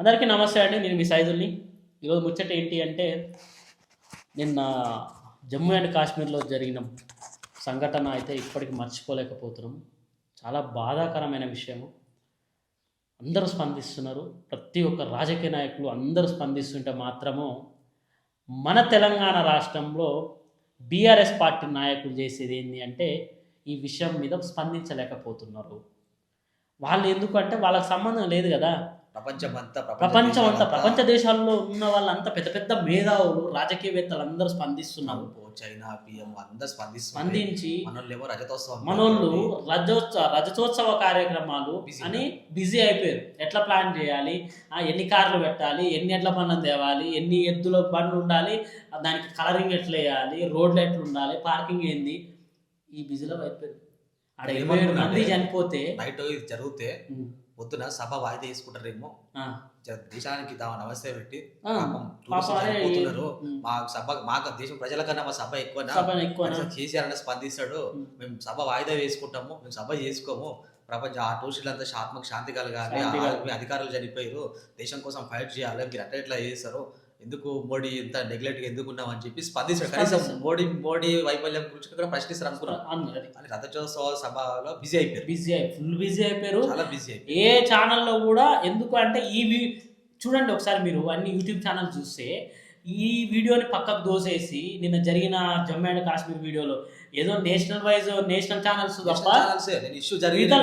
అందరికీ నమస్తే అండి. నేను మీ సైజుల్ని ఈరోజు ముచ్చట ఏంటి అంటే నిన్న జమ్మూ అండ్ కాశ్మీర్లో జరిగిన సంఘటన అయితే ఇప్పటికి మర్చిపోలేకపోతున్నాం. చాలా బాధాకరమైన విషయము. అందరూ స్పందిస్తున్నారు. ప్రతి ఒక్క రాజకీయ నాయకులు అందరూ స్పందిస్తుంటే మాత్రము మన తెలంగాణ రాష్ట్రంలో బీఆర్ఎస్ పార్టీ నాయకులు చేసేది ఏంటి అంటే ఈ విషయం మీద స్పందించలేకపోతున్నారు. వాళ్ళు ఎందుకంటే వాళ్ళకి సంబంధం లేదు కదా. ప్రపంచం అంతా ప్రపంచం అంతా ప్రపంచ దేశాల్లో ఉన్న వాళ్ళంతా పెద్ద పెద్ద మేధావులు రాజకీయవేత్తలు అందరూ స్పందిస్తున్నారు. చైనా పిఎం అందరు స్పందిస్తుంది స్పందించి మనోళ్ళేమో రజతోత్సవం మనోళ్ళు రజోత్సవ రజతోత్సవ కార్యక్రమాలు అని బిజీ అయిపోయారు. ఎట్లా ప్లాన్ చేయాలి? ఎన్ని కార్లు పెట్టాలి? ఎన్ని ఎడ్ల పన్ను తేవాలి? ఎన్ని ఎద్దుల బండ్లు ఉండాలి? దానికి కలరింగ్ ఎట్లా వేయాలి? రోడ్లు ఎట్లా ఉండాలి? పార్కింగ్ ఏంది? ఈ బిజీలో అయిపోయారు. ఆడ ఇరవై ఏడు మంది చనిపోతే నైట్ ఇది జరిగితే పొద్దున సభ వాయిదా వేసుకుంటారేమో. దేశానికి దా నమస్తే పెట్టి ఉమ్, మా సభ మా దేశం ప్రజల కన్నా మా సభ ఎక్కువ కేసీఆర్ స్పందిస్తాడు. మేము సభ వాయిదా వేసుకుంటాము. మేము సభ చేసుకోము. ప్రపంచ ఆ టూరిస్టులంతా ఆత్మకు శాంతి కలగాలి. అధికారులు చనిపోయారు. దేశం కోసం ఫైట్ చేయాలి. మీరు అట్లా ఎట్లా చేస్తారు. ఎందుకు మోడీ ఇంత నెగ్లెక్ట్ ఎందుకు ఉన్నాం అని చెప్పి స్పందిస్తాడు కనీసం. మోడీ మోడీ వైఫల్యం గురించి కూడా ప్రశ్నిస్తారు అనుకున్నాం అన్నది అని రథోత్సవ సభలో బిజీ అయిపోయారు. బిజీ అయి ఫుల్ బిజీ అయిపోయారు. చాలా బిజీ అయిపోయారు. ఏ ఛానల్లో కూడా ఎందుకు అంటే ఈ చూడండి ఒకసారి మీరు అన్ని యూట్యూబ్ ఛానల్ చూస్తే ఈ వీడియోని పక్కకు దోసేసి నిన్న జరిగిన జమ్మూ అండ్ కాశ్మీర్ వీడియోలో ఏదో నేషనల్ వైజ్ నేషనల్ ఛానల్స్ తప్ప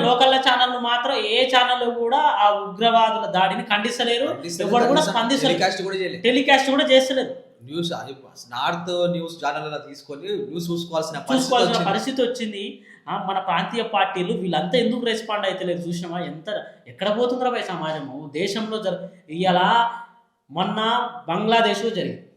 లోకల్ ఛానల్ మాత్రం ఏ ఛానల్ కూడా ఆ ఉగ్రవాదుల దాడిని ఖండిస్తలేరు ఎవరు కూడా స్పందిస్తలేరు టెలికాస్ట్ కూడా చేయలేదు. టెలికాస్ట్ కూడా చేస్తలేదు. న్యూస్ నార్త్ న్యూస్ ఛానల్ తీసుకొని న్యూస్ చూసుకోవాల్సిన పరిస్థితి చూసుకోవాల్సిన వచ్చింది. పరిస్థితి వచ్చింది. మన ప్రాంతీయ పార్టీలు వీళ్ళంతా ఎందుకు రెస్పాండ్ అవుతలేరు చూసినామా ఎంత ఎక్కడ పోతుందిరా భయ సమాజము? దేశంలో జర ఇవాళ మొన్న బంగ్లాదేశ్లో జరిగింది.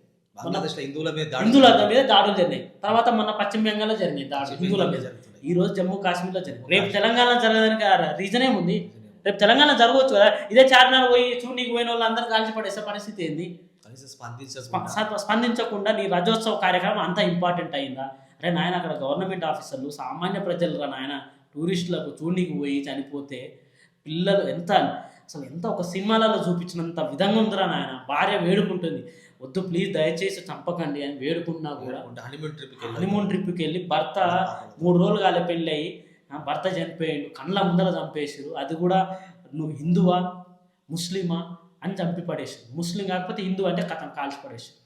బంగ్లాదేశ్లో హిందువుల మీద హిందువుల మీద దాడులు జరిగినాయి. తర్వాత మొన్న పశ్చిమ బెంగాల్లో జరిగినాయి దాడులు. హిందువుల మీద. ఈ రోజు జమ్మూ కాశ్మీర్లో జరిగింది. రేపు తెలంగాణ జరగడానికి రీజన్ ఏముంది రేపు తెలంగాణ జరగవచ్చు కదా. ఇదే చార్మినార్ పోయి చూడనీకి పోయిన వాళ్ళు అందరూ కాల్చి పడేసే పరిస్థితి ఏంది? స్పందించకుండా. స్ప- స్ప- స్పందించకుండా నీ రజోత్సవ కార్యక్రమం అంత ఇంపార్టెంట్ అయిందా? అరే నాయన అక్కడ గవర్నమెంట్ ఆఫీసర్లు సామాన్య ప్రజలు రా నాయన. టూరిస్టులకు చూడనీకి పోయి చనిపోతే పిల్లలు ఎంత అసలు ఎంత ఒక సినిమాలలో చూపించినంత విధంగా ఉందిరా నాయన. భార్య వేడుకుంటుంది. వద్దు ప్లీజ్ దయచేసి చంపకండి అని వేడుకున్నా కూడా. హనీమూన్ ట్రిప్ హనీమూన్ ట్రిప్కి వెళ్ళి. భర్త మూడు రోజులు కాలే పెళ్ళి అయ్యి ఆ, భర్త చనిపోయాడు. కళ్ళ ముందర చంపేసారు అది కూడా నువ్వు హిందువా? ముస్లిమా? అని చంపి పడేసారు ముస్లిం కాకపోతే హిందూ అంటే కథం కాల్చి పడేసారు